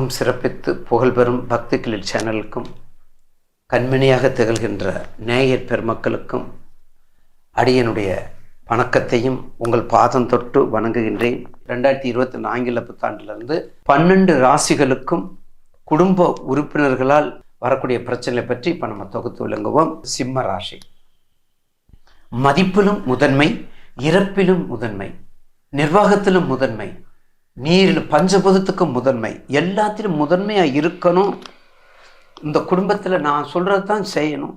மிகவும் சிறப்பித்து புகழ்பெறும் பக்திகளில் சேனலுக்கும் கண்மணியாக திகழ்கின்ற நேயர் பெருமக்களுக்கும் அடியனுடைய வணக்கத்தையும் உங்கள் பாதம் தொட்டு வணங்குகின்றேன். ரெண்டாயிரத்தி இருபத்தி நான்கில் புத்தாண்டிலிருந்து பன்னெண்டு ராசிகளுக்கும் குடும்ப உறுப்பினர்களால் வரக்கூடிய பிரச்சனை பற்றி இப்போ நம்ம தொகுத்து விளங்குவோம். சிம்ம ராசி. மதிப்பிலும் முதன்மை இறப்பிலும் முதன்மை நிர்வாகத்திலும் முதன்மை நீரில் பஞ்சபூதத்துக்கும் முதன்மை. எல்லாத்திலும் முதன்மையாக இருக்கணும். இந்த குடும்பத்தில் நான் சொல்கிறது தான் செய்யணும்.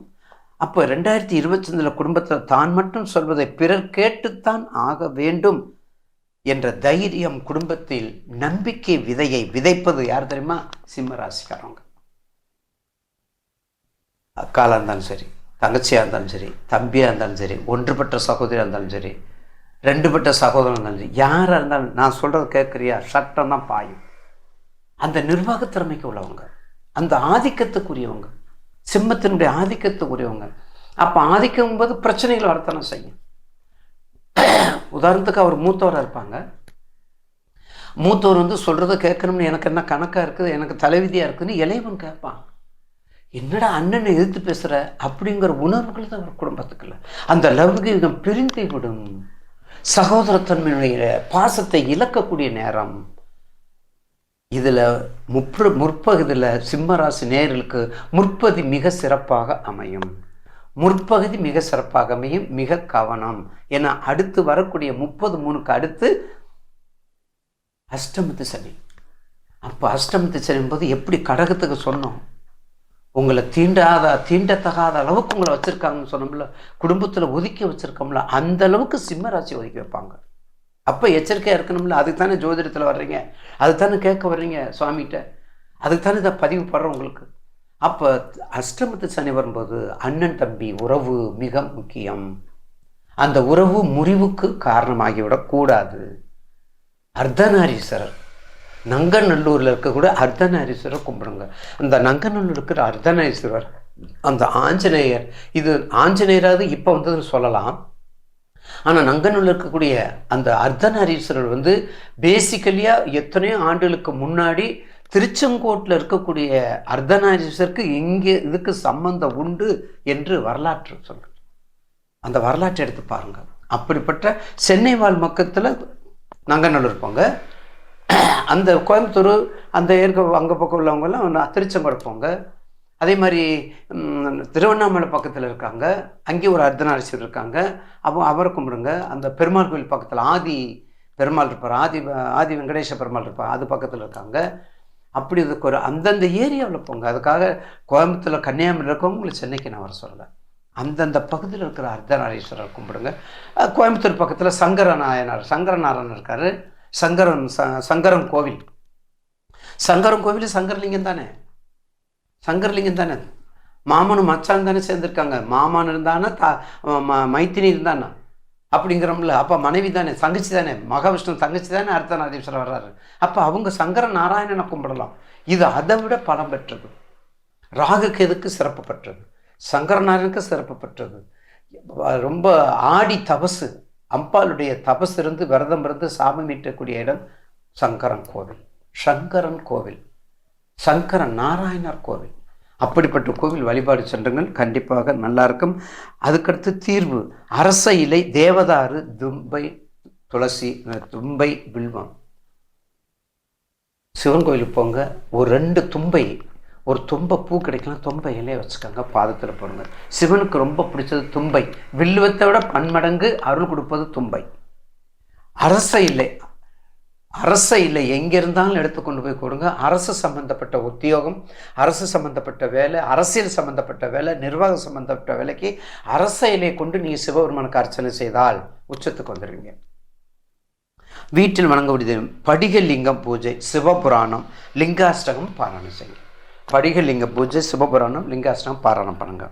அப்போ ரெண்டாயிரத்தி இருபத்தஞ்சில் குடும்பத்தில் தான் மட்டும் சொல்வதை பிறர் கேட்டுத்தான் ஆக வேண்டும் என்ற தைரியம் குடும்பத்தில் நம்பிக்கை விதையை விதைப்பது யார் தெரியுமா? சிம்ம ராசிக்காரவங்க அக்காலாக இருந்தாலும் சரி தங்கச்சியாக இருந்தாலும் சரி தம்பியாக இருந்தாலும் சரி ஒன்றுபட்ட சகோதரியாக இருந்தாலும் சரி ரெண்டுபட்ட சகோதரன் இருந்தாலும் யாராக இருந்தாலும் நான் சொல்கிறது கேட்குறியா? சட்டம் தான் பாயும். அந்த நிர்வாக திறமைக்கு உள்ளவங்க அந்த ஆதிக்கத்துக்குரியவங்க சிம்மத்தினுடைய ஆதிக்கத்துக்குரியவங்க அப்போ ஆதிக்கம் போது பிரச்சனைகள் வரத்தானே செய்யும்? உதாரணத்துக்கு அவர் மூத்தவராக இருப்பாங்க. மூத்தவர் வந்து சொல்கிறத கேட்கணும்னு எனக்கு என்ன கணக்காக இருக்குது எனக்கு தலைவிதியாக இருக்குதுன்னு இளையவன் கேட்பான். என்னடா அண்ணனை எதிர்த்து பேசுகிற அப்படிங்கிற உணர்வுகள் தான் அவர் குடும்பத்துக்குள்ள. அந்த லௌகீகம் பிரிந்து விடும். சகோதரத்தன்மையுடைய பாசத்தை இழக்கக்கூடிய நேரம். இதில் முற்ப முற்பகுதியில் சிம்மராசி நேர்களுக்கு முற்பதி மிக சிறப்பாக அமையும். முற்பகுதி மிக சிறப்பாக அமையும் மிக கவனம். ஏன்னா அடுத்து வரக்கூடிய முப்பது மூணுக்கு அடுத்து அஷ்டமத்து சனி. அப்போ அஷ்டமத்து சனி போது எப்படி கடகத்துக்கு சொன்னோம்? உங்களை தீண்டாத தீண்டத்தகாத அளவுக்கு உங்களை வச்சுருக்காங்கன்னு சொன்னோம்ல குடும்பத்தில் ஒதுக்கி வச்சுருக்கோம்ல அந்த அளவுக்கு சிம்ம ராசி ஒதுக்கி வைப்பாங்க. அப்போ எச்சரிக்கையாக இருக்கணும்ல அதுக்கு தானே ஜோதிடத்தில் வர்றீங்க அதுக்கு தானே கேட்க வர்றீங்க சுவாமிகிட்ட அதுக்கு தானே இதை பதிவு படுறோம் உங்களுக்கு. அப்போ அஷ்டமத்து சனி வரும்போது அண்ணன் தம்பி உறவு மிக முக்கியம். அந்த உறவு முறிவுக்கு காரணமாகிவிடக்கூடாது. அர்த்தநாரீஸ்வரர். நங்கநல்லூரில் இருக்கக்கூட அர்த்தநாரீஸ்வரர் கும்பிடுங்க. அந்த நங்கநல்லூர் இருக்கிற அர்த்தநாரீஸ்வரர் அந்த ஆஞ்சநேயர் இது ஆஞ்சநேயராவது இப்போ வந்ததுன்னு சொல்லலாம். ஆனால் நங்கநல்லூர் இருக்கக்கூடிய அந்த அர்த்தநாரீஸ்வரர் வந்து பேசிக்கலியாக எத்தனையோ ஆண்டுகளுக்கு முன்னாடி திருச்செங்கோட்டில் இருக்கக்கூடிய அர்த்தநாரீஸ்வருக்கு இங்கே இதுக்கு சம்பந்தம் உண்டு என்று வரலாற்று சொல்கிறேன் அந்த வரலாற்றை எடுத்து பாருங்கள் அப்படிப்பட்ட சென்னை வாழ் மக்கத்தில் நங்கநல்லூர் இருப்பாங்க. அந்த கோயம்புத்தூர் அந்த ஏற்க அங்கே பக்கம் உள்ளவங்கெல்லாம் திருச்செங்கோடு போங்க அதே மாதிரி திருவண்ணாமலை பக்கத்தில் இருக்காங்க. அங்கேயும் ஒரு அர்த்தநாரீஸ்வரர் இருக்காங்க. அப்போ அவரை கும்பிடுங்க. அந்த பெருமாள் கோயில் பக்கத்தில் ஆதி பெருமாள் இருப்பார். ஆதி ஆதி வெங்கடேச பெருமாள் இருப்பார். அது பக்கத்தில் இருக்காங்க. அப்படி இதுக்கு ஒரு அந்தந்த ஏரியாவில் போங்க. அதுக்காக கோயம்புத்தூரில் கன்னியாகுமரி இருக்கவங்களை சென்னைக்கு நான் வர சொல்லலை. அந்தந்த பகுதியில் இருக்கிற அர்த்தநாரீஸ்வரர் கும்பிடுங்க. கோயம்புத்தூர் பக்கத்தில் சங்கர நாயனார் இருக்கார். சங்கரன் ச சங்கரன் கோவில். சங்கரன் கோவில் சங்கரலிங்கம் தானே? சங்கரலிங்கம் தானே? மாமனும் மச்சான் தானே சேர்ந்துருக்காங்க. மாமன் இருந்தானா தா மைத்தினி இருந்தானா? அப்படிங்கிறோம்ல. அப்போ மனைவி தானே தங்கச்சி தானே? மகாவிஷ்ணு தங்கச்சி தானே அர்த்தநாதீஸ்வரர் வர்றாரு. அப்போ அவங்க சங்கர நாராயணனை கும்பிடலாம். இது அதை விட பலம் பெற்றது. ராகுக்கு எதுக்கு சிறப்பு பெற்றது? சங்கரநாராயணுக்கு சிறப்பு பெற்றது. ரொம்ப ஆடி தபசு. அம்பாளுடைய தபஸ் இருந்து விரதம் இருந்து சாபம் மீட்டக்கூடிய இடம் சங்கரன் கோவில். சங்கரன் கோவில். சங்கரன் நாராயணர் கோவில். அப்படிப்பட்ட கோவில் வழிபாடு சென்றுங்கள். கண்டிப்பாக நல்லா இருக்கும். அதுக்கடுத்து தீர்வு. அரச இலை தேவதாறு தும்பை துளசி தும்பை வில்வம். சிவன் கோயிலுக்கு போங்க. ஒரு ரெண்டு தும்பை ஒரு தும்பை பூ கிடைக்கலாம் தும்பை இலையை வச்சுக்கோங்க பாதத்தில் போடுங்க. சிவனுக்கு ரொம்ப பிடிச்சது தும்பை. வில்லுவத்தை விட பன்மடங்கு அருள் கொடுப்பது தும்பை. அரச இல்லை அரச இல்லை எங்கே இருந்தாலும் எடுத்துக்கொண்டு போய் கொடுங்க. அரசு சம்பந்தப்பட்ட உத்தியோகம் அரசு சம்பந்தப்பட்ட வேலை அரசியல் சம்பந்தப்பட்ட வேலை நிர்வாகம் சம்பந்தப்பட்ட வேலைக்கு அரச இலையை கொண்டு நீங்கள் சிவபெருமானுக்கு அர்ச்சனை செய்தால் உச்சத்துக்கு வந்துடுவீங்க வீட்டில் வணங்கக்கூடிய படிக லிங்கம் பூஜை சிவபுராணம் லிங்காஷ்டகம் பாராயணம் செய்யும் படிக லிங்க பூஜை சிவபுராணம் லிங்காஷ்டகம் பாராயணம் பண்ணுங்க.